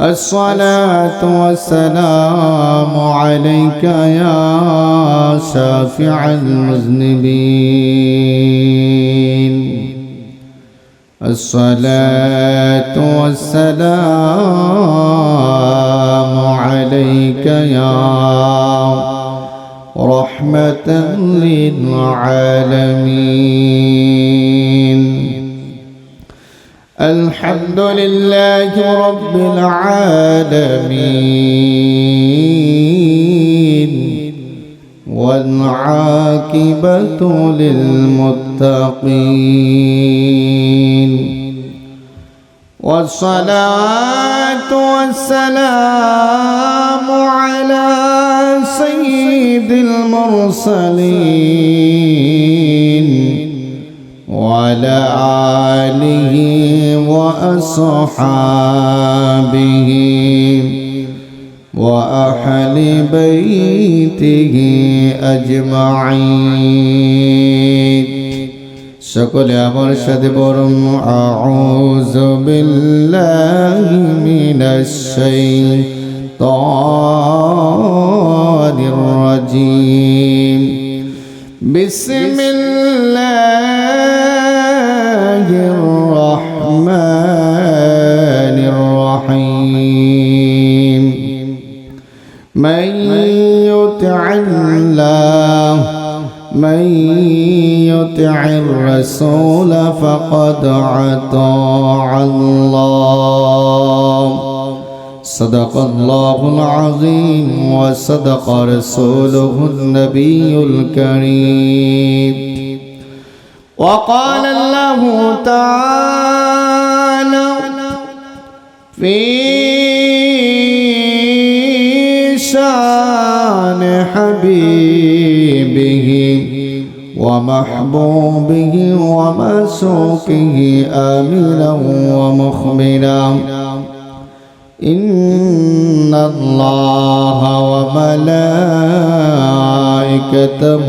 الصلاة والسلام عليك يا شافع المذنبين. الصلاة والسلام عليك يا رحمة للعالمين. الحمد لله رب العالمين. والعاقبة للمتقين. والصلاة والسلام على سيد المرسلين. وعلى آله وأصحابه وأهل بيته أجمعين সকলে আমার সাথে বরং আউযু বিল্লাহি মিনাশ শাইতানির রাজিম বিসমিল্লাহির الرحمن الرحيم. من يطع الله من يطع الرسول فقد أطاع الله. صدق الله العظيم وصدق رسوله النبي الكريم. وقال الله تعالى في شان حبيبه ومحبوبه ومسوقه آمنا ومخبرا إن الله وملائكته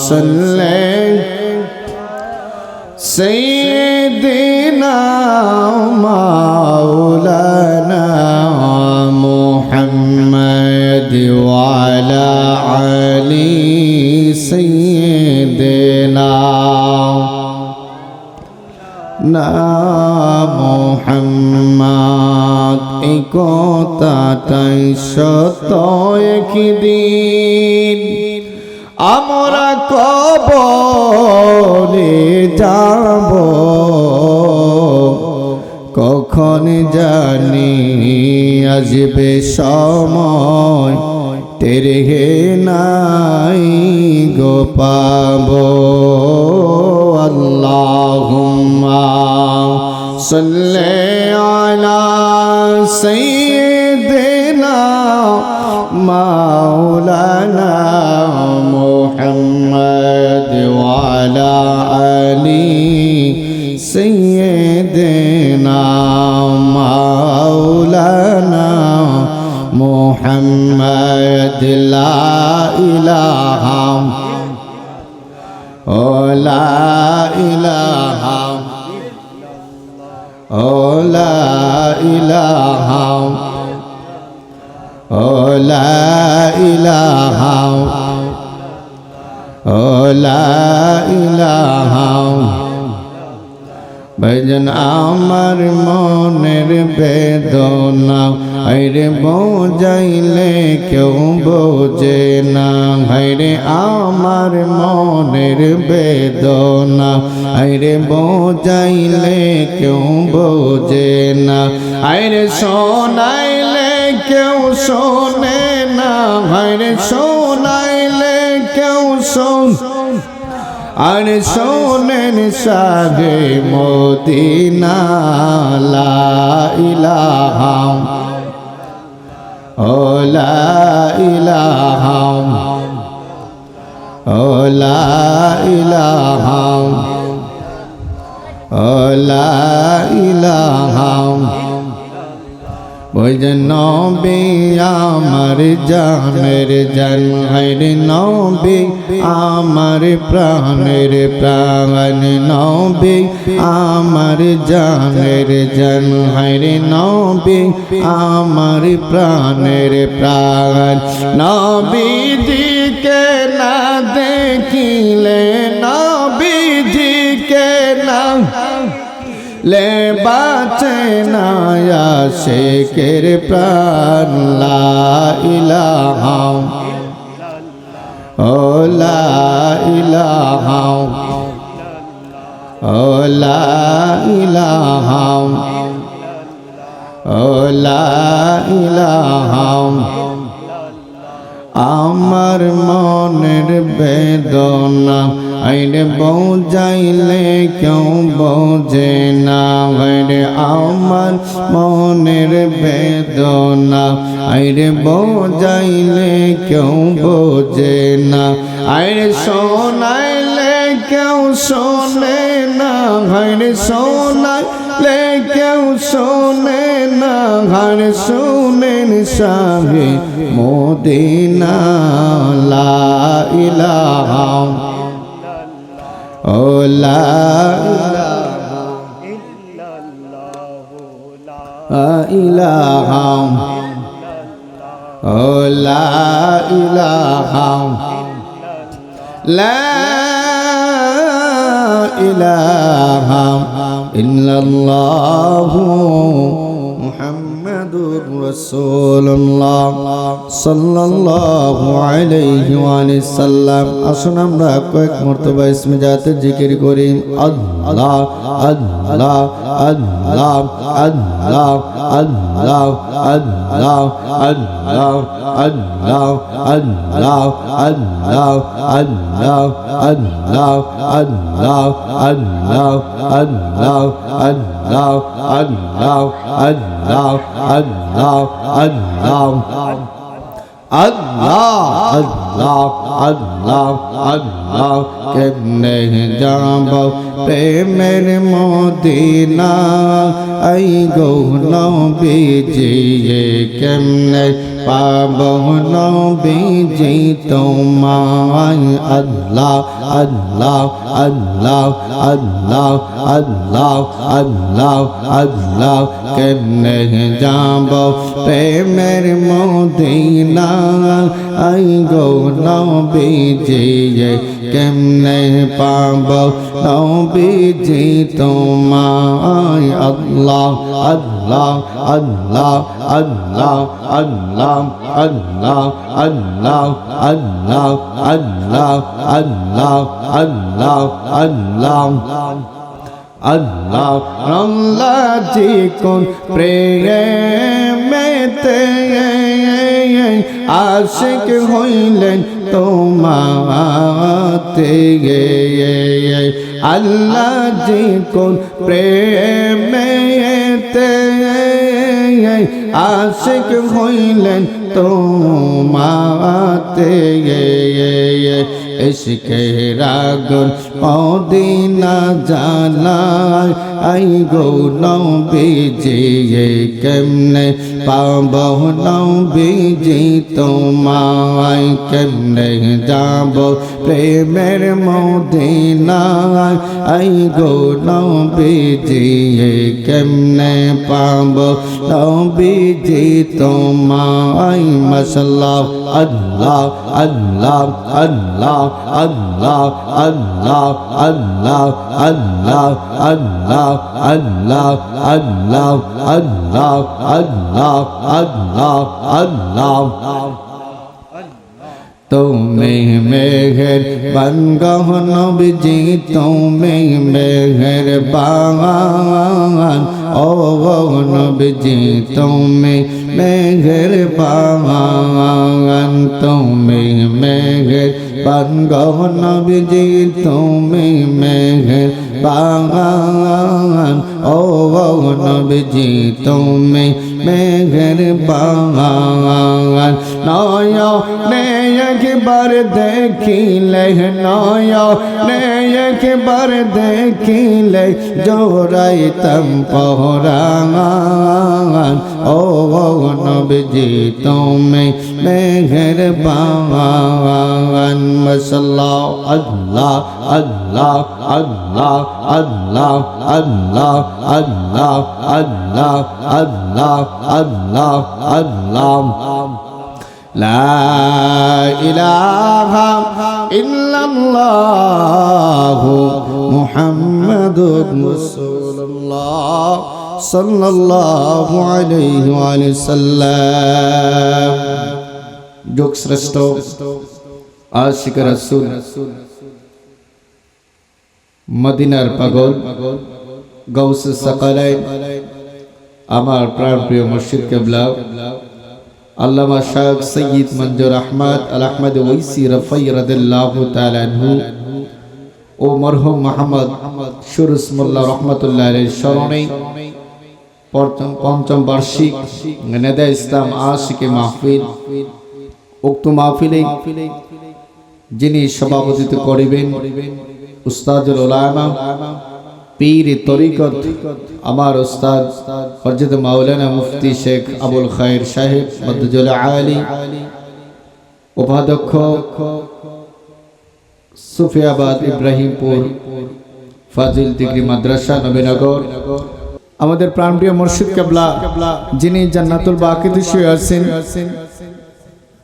صل سيدنا مولانا محمد وعلى علي سيدنا না মোহাম্মদ একতাটাই সত একদিন আমরা কবরে যাব। কখন জানি আসবে সময়, তেরে নাই গো পাবো। আল্লাহুম্মা সাল্লি আলা সাইয়্যিদিনা মাওলানা محمد وعلى آل سيدنا مولانا محمد لا إله لا إله لا إله لا إله ভজন আমার মনের বেদনা আইরে বোঝাইলে কেউ বোঝে না। হাইরে আমার মনের বেদনা আইরে বোঝাইলে কেউ বোঝে না। আইরে শোনাইলে কেউ শোনে না হাইরে শোনাইলে কেউ শোন আর শোনেন সাগে মোদিনা ইলাহাম ওলা ইলাহাম ওলা ইলাহাম ওলা ইলাহাম বুঝে নবী আমার জানের জান হর নবি আমার প্রাণের প্রাণ, নবি আমার জানের জান হর নবি আমার প্রাণের প্রাণ। নবী কে না দেখিলে নবী কে না লে বাঁচে না শেখের প্রাণ লাইলাহা ও লাইলাহা ও লাইলাহা ও লাইলাহা আমার মনের বেদনা আইরে বোঝাইলে কেউ বোঝে না। আইরে আমার মনের বেদনা আইরে বোঝাইলে কেউ বোঝে না। আইরে শোনাইলে কেউ শোনে না আইরে শোনাইলে কেউ শোনে না ঘর শোনেন সাহে মোদিনা লা ইলাহা ও লা লা إله إلا الله. ইল্লাল্লাহু মুহাম্মাদুর রাসূলুল্লাহ সাল্লাল্লাহু আলাইহি ওয়া সাল্লাম আসুন আমরা কয়েক মর্তবা ইসমে জাতের জিকির করি আল্লাহ আল্লাহ আল্লাহ আল্লাহ আল্লাহ আল্লাহ আল্লাহ আল্লাহ আল্লাহ আল্লাহ আল্লাহ আল্লাহ আল্লাহ আল্লাহ আল্লাহ আল্লাহ আল্লাহ আল্লাহ আল্লাহ আল্লাহ আল্লাহ আল্লাহ আল্লাহ আল্লাহ কেমনে যাব প্রেমের মদিনা? আই গো নবীজি কেমনে পাব নবীজি তোমায় আল্লাহ আল্লাহ আল্লাহ আল্লাহ আল্লাহ আল্লাহ আল্লাহ। কেমনে যাব প্রেমের মদিনা? আই গো নবীজি কেমনে পাব নবীজি তোমায় আল্লাহ আল্লাহ। আল্লাহ আল্লাহ আল্লাহ আল্লাহ আল্লাহ আল্লাহ আল্লাহ আল্লাহ আল্লাহ আল্লাহ আল্লাহ আল্লাহ জি কোন প্রেমেতে আশিক হইলেন তোমাতে আল্লাহ জি কোন তে আশিক হইলেন তোমাতে। ইশকের আগুন অদিনা জালায় আই গো নবীজি কেমনে পাব নবীজি তোমায় কেমনে যাব প্রেমের মদিনায়? আই গো নবীজি কেমনে পাব নবীজি তোমায় মশলা আল্লাহ আল্লাহ আল্লাহ আল্লাহ আল্লাহ আল্লাহ আল্লাহ আল্লাহ আল্লাহ আল্লাহ আল্লাহ আল্লাহ আল্লাহ আল্লাহ আল্লাহ तुम्हें मेहर बंग नब जी तुम्हें मेहर बागान ओ नब जी तुम्हें मेहर बागान तुम्हें मेहर बंग नब जी तुम्हें मेहर বাগান ও নবজি তুমি মেঘের বাগান नया ने एक बार देखी ले नया ने एक बार देखी ले जोराई तम पहरान ओ नबजी तुम्हें मेहरबान मसल्ला अल्लाह अल्लाह अल्लाह अल्लाह अल्लाह अल्लाह अल्लाह अल्लाह अल्लाह अल्लाह মোহাম্মদ মুসল্লাহ সাল্লাল্লাহু আলাইহি ওয়া সাল্লাম। যোগ শ্রেষ্ঠ, আশিক রাসূল, মদিনার পাগল গৌস সকালাইন আমার প্রাণপ্রিয় মুর্শিদ কেবলা। আল্লামা শাহ সৈয়দ মঞ্জুর আহমদ আল আহমদ ওইসি রফাই রাদিল্লাহু তাআলা ও মরহুম মোহাম্মদ সুরুস মোল্লা রহমতুল্লাহ স্মরণে পঞ্চম বার্ষিক নেদা ইসলাম আশিকে মাহফিল, উক্ত মাহফিলে যিনি সভাপতিত্ব করিবেন উস্তাদুল উলামা পীর তরিকত, আমার উস্তাদ হজরত মাওলানা মুফতি শেখ আবুল খায়ের সাহেব মদ্দুল আলী, উপাধ্যক্ষ সুফিয়াবাদ ইব্রাহিমপুর, ফাজিল ডিগ্রি মাদ্রাসা, নবীনগর। আমাদের প্রাণপ্রিয় মুর্শিদ কাবলা, যিনি জান্নাতুল বাকিতে শুয়ে আছেন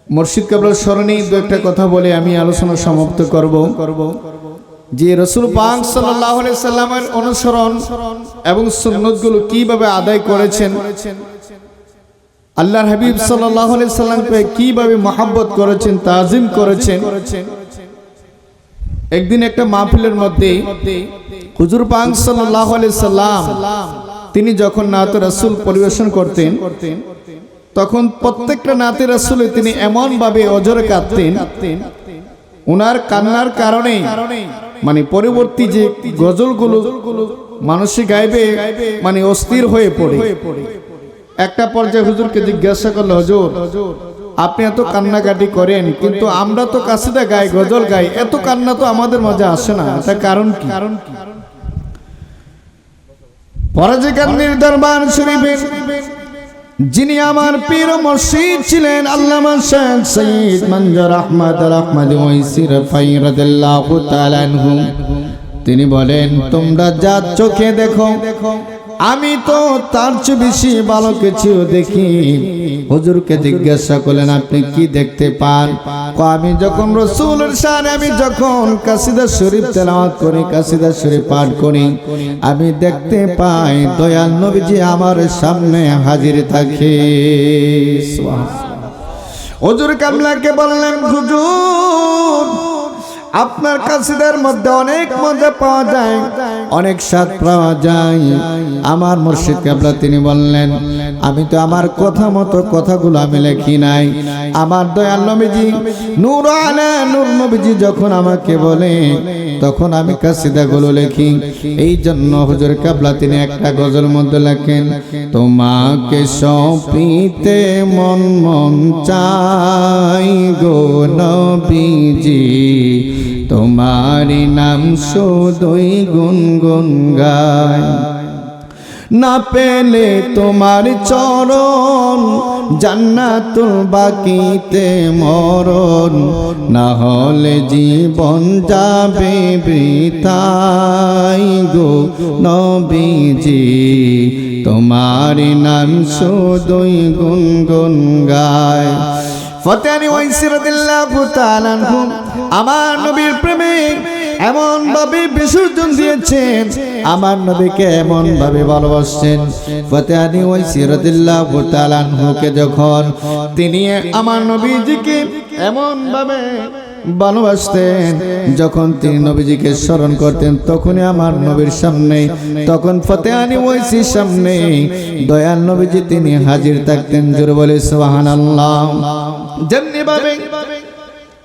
মুর্শিদ কাবলার স্মরণে দু একটা কথা বলে আমি আলোচনা সমাপ্ত করব করব। যে রসুল পাক সাল্লাহ সাল্লামের অনুসরণ এবং সুন্নতগুলো কীভাবে আদায় করেছেন আল্লাহর হাবিব সাল্লাহ সাল্লামকে কীভাবে মহাব্বত করেছেন তাজিম করেছেন। একদিন একটা মাহফিলের মধ্যে হুজুর পাক সাল্লাহ সাল্লাম তিনি যখন নাত রাসুল পরিবেশন করতেন তখন প্রত্যেকটা নাতে রাসুলে তিনি এমন ভাবে অজরে কাঁদতেন। উনার কান্নার কারণে মানে পরবর্তী যে গজলগুলো মানুষে গাইবে মানে অস্থির হয়ে পড়ে। একটা পর্যায়ে হুজুরকে জিজ্ঞাসা করল, হুজুর, আপনি এত কান্নাকাটি করেন, কিন্তু আমরা তো কাশিদা গাই, গজল গাই, এত কান্না তো আমাদের মাঝে আসে না তার কারণ কি? কারণ কি পরাজিকান্দির দরবার শরীফের যিনি আমার পীর মসজিদ ছিলেন, আল্লামা শেখ সঈদ মঞ্জুর আহমদ আহমদ ওয়াইসির ফাই রাদিয়াল্লাহু তাআলা তিনি বলেন, তোমরা যা চোখে দেখো দেখো আমি তো তার চেয়ে বেশি ভালো কিছু দেখি। হুজুরকে জিজ্ঞাসা করলেন, আপনি কি দেখতে পান? আমি যখন রসুলের সামনে আমি যখন কাসিদা শরীফ তেলাওয়াত করি কাসিদা শরীফ পাঠ করি, আমি দেখতে পাই দয়াল নবীজি আমার সামনে হাজির থাকে। হুজুর কামলাকে বললেন, হুজুর আপনার কাসিদার মধ্যে অনেক মজা পাওয়া যায়, অনেক স্বাদ পাওয়া যায়। আমার মুর্শিদ কাবলা তিনি বললেন, আমি তো আমার কথা মতো কথাগুলো আমি লেখি নাই। আমার দয়াল নবীজি, নূর নূর নবীজি যখন আমাকে বলে, তখন আমি কাসিদাগুলো লেখি। এই জন্য হুজুর কাবলা তিনি একটা গজল মধ্যে লেখেন, তোমাকে সপিতে মন মন চাই গো নবীজি তোমারি নাম শুধুই গুনগুন গায়। না পেলে তোমার চরণ, জান্নাতুল বাকিতে মরণ। না হলে জীবন যাবে বৃথাই গো নবীজি। তোমার নাম শুধুই গুনগুন গায়। ফতেহানি ওয়াইসি রাদিয়াল্লাহু তাআলা আমার নবীর প্রেমে এমন ভাবে বিসর্জন দিয়েছেন। আমার নবীকে এমন ভাবে ভালোবাসছেন। ফতেহানি ওই সিরাদিল্লাহ তালানহুকে যখন তিনি আমার নবীজিকে এমন ভাবে ভালোবাসতেন, যখন তিনি নবীজিকে স্মরণ করতেন, তখনই আমার নবীর সামনে, তখন ফতেহানি ওইসির সামনে দয়াল নবীজি তিনি হাজির থাকতেন। জোরে বলে সোহান আল্লাহ যেমনি ভাবে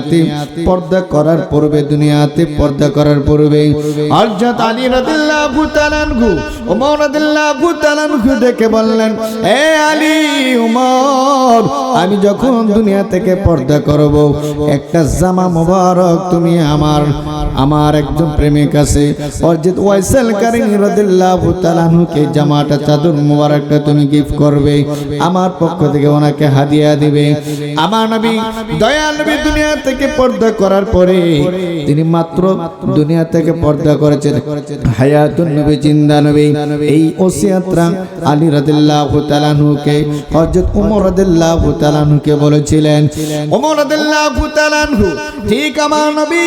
দুনিয়াতে পর্দা করার পূর্বে, দুনিয়াতে পর্দা করার পূর্বে। হযরত আলী রাদিয়াল্লাহু তাআলা আনহু ওমর রাদিয়াল্লাহু তাআলা আনহু ডেকে বললেন, এ আলী উমর, আমি যখন দুনিয়া থেকে পর্দা করব, একটা জামা মুবারক তুমি আমার আমার একজন প্রেমিক আছে। হযরত ওয়াইসাল কারিনী রাদিয়াল্লাহু তাআলা আনহুকে জামাটা, চাদর মুবারকটা তুমি গিফট করবে। আমার পক্ষ থেকে ওনাকে হাদিয়া দিবে। আমার নবী, দয়াল নবী দুনিয়া থেকে পর্দা করার পরে তিনি মাত্র দুনিয়া থেকে পর্দা করেছেন। হায়াতুন নবী, জিন্দা নবী, এই ওসিয়াতরা আলী রাদিয়াল্লাহু তাআলা আনহুকে, হযরত ওমর রাদিয়াল্লাহু তাআলা বলেছিলেন ওমর রাদিয়াল্লাহু তাআলা আনহু, ঠিক আমার নবী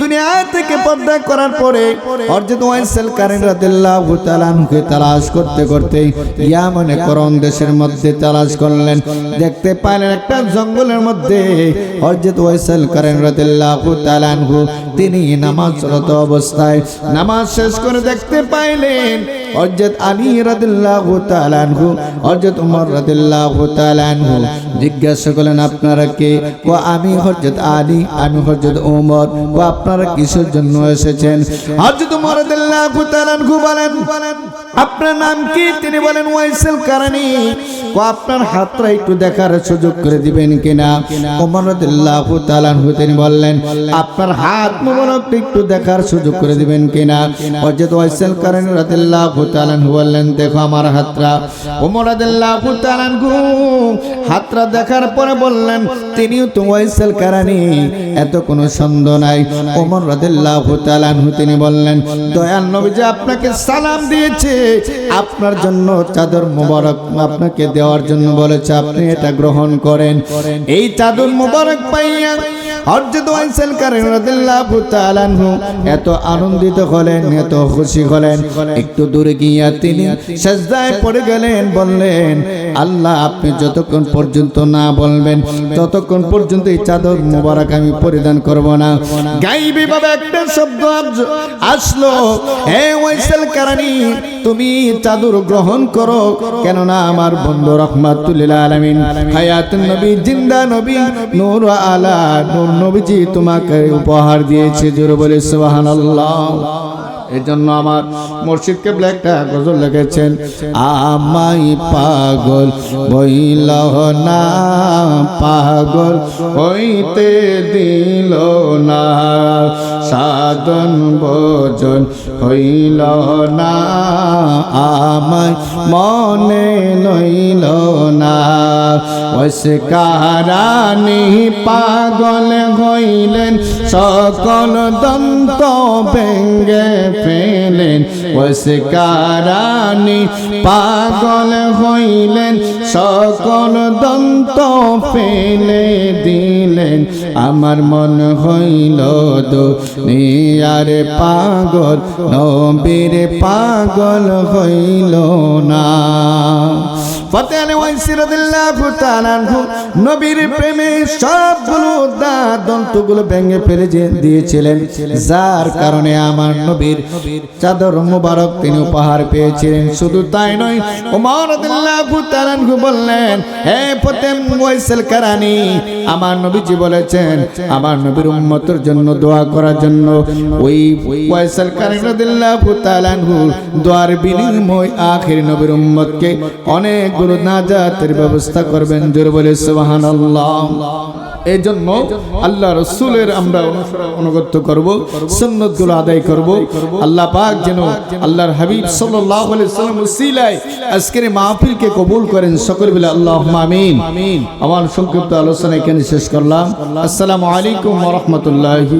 দুনিয়া থেকে পর্দা করার পরে হযরত ওয়াইসাল কারিন রাদিয়াল্লাহু তাআলা তালাশ করতে করতে ইয়ামনে করন দেশের মধ্যে তালাশ করলেন। দেখতে পাইলেন একটা জঙ্গলের মধ্যে হযরত ওয়াইসাল করেন রাদিয়াল্লাহু তাআলা তিনি নামাজরত অবস্থায়। নামাজ শেষ করে দেখতে পাইলেন হযরত আলী রাদিয়াল্লাহু তাআলা আনহু হযরত ওমর রাদিয়াল্লাহু তাআলা আনহু। জিজ্ঞাসা করলেন, আপনারা কে? ও আমি হযরত আলী, আমি হযরত ওমর ও আপনারা কিসের জন্য এসেছেন? হযরত ওমর রাদিয়াল্লাহু তাআলা আনহু বলেন, আপনার নাম কি? তিনি বলেন, ওয়াইসেল কারানি ও, আপনার হাতটা একটু দেখার সুযোগ করে দিবেন কিনা? ওমর রাদিয়াল্লাহু তাআলা আনহু তিনি বললেন, আপনার হাত মোবারক একটু দেখার সুযোগ করে দিবেন কিনা? হযরত ওয়াইসেল কারানি রাদিয়াল্লাহু বললেন, দেখো আমার তাআলা আনহু হাতটা দেখার পরে বললেন, তিনিও তো কারানি, এত কোনো সন্দেহ নাই। তিনি বললেন, দয়াল নবী যে আপনাকে সালাম দিয়েছে, আপনার জন্য চাদর মোবারক আপনাকে দেওয়ার জন্য বলেছে, আপনি এটা গ্রহণ করেন। এই চাদর মোবারক পাইয়া এত আনন্দিত হলেন, এত খুশি হলেন। একটু দূরে গিয়া তিনি সেজদায় পড়ে গেলেন, বললেন, আল্লাহ, আপনি যতক্ষণ পর্যন্ত না বলবেন, ততক্ষণ পর্যন্ত এই চাদর মোবারক আমি পরিধান করব না। গাইবি একটা শব্দ আসলো হে ওয়াইসেল কারানি তুমি চাদর গ্রহণ করো, কেননা আমার বন্ধু রহমাতুল্লিল আলামিন হায়াতুন নবী, জিন্দা নবী, নূর আলা নবীজি তোমাকে উপহার দিয়েছে। জোরে বলে, সুবহানাল্লাহ। এই জন্য আমার মুর্শিদকে ব্ল্যাকটা গজল লেগেছেন আমাই পাগল বইল না, পাগল হইতে দিল না। সাধন ভোজন হইল না আমার মনে নইল না। কারানি পাগল হইলেন, সকল দন্ত ভেঙ্গে ফেলেন ওসে কারানি পাগল হইলেন, সকল দন্ত ফেলে দিলেন। আমার মন হইল দো নিয়ারে পাগল, নবীর পাগল হইল না। ফতে আলী ওয়াইসি রাদিয়াল্লাহু তাআলা আনহু, নবীর প্রেমে সবগুলো দাঁত দন্তগুলো ভেঙে ফেলে দিয়েছিলেন। যার কারণে আমার নবীর চাদর মুবারক তিনি উপহার পেয়েছিলেন। শুধু তাই নয়, ওমর আনহু বললেন, হে ফতে ওয়াইসেল কারানি, আমার নবীজি বলেছেন, আমার নবীর উম্মতের জন্য দোয়া করার জন্য। ওই ওয়াইসেল কারানি রাদিয়াল্লাহু তাআলা দোয়ার বিনিময় আখির নবীর উম্মতকে অনেক বড় নাজাতের ব্যবস্থা করবেন। জোর বলে, সুবহানাল্লাহ। এই জন্য আল্লাহ রসুলের আমরা অনুগত্য করব সুন্নতগুলো আদায় করব। আল্লাহ পাক যেন আল্লাহর হাবিব আলাইহি সাল্লাম উসিলায় আজকের মাহফিলকে কবুল করেন সকল বলে আল্লাহ আমিন। আমার সংক্ষিপ্ত আলোচনা এখানে শেষ করলাম। আসসালামু আলাইকুম রাহমাতুল্লাহি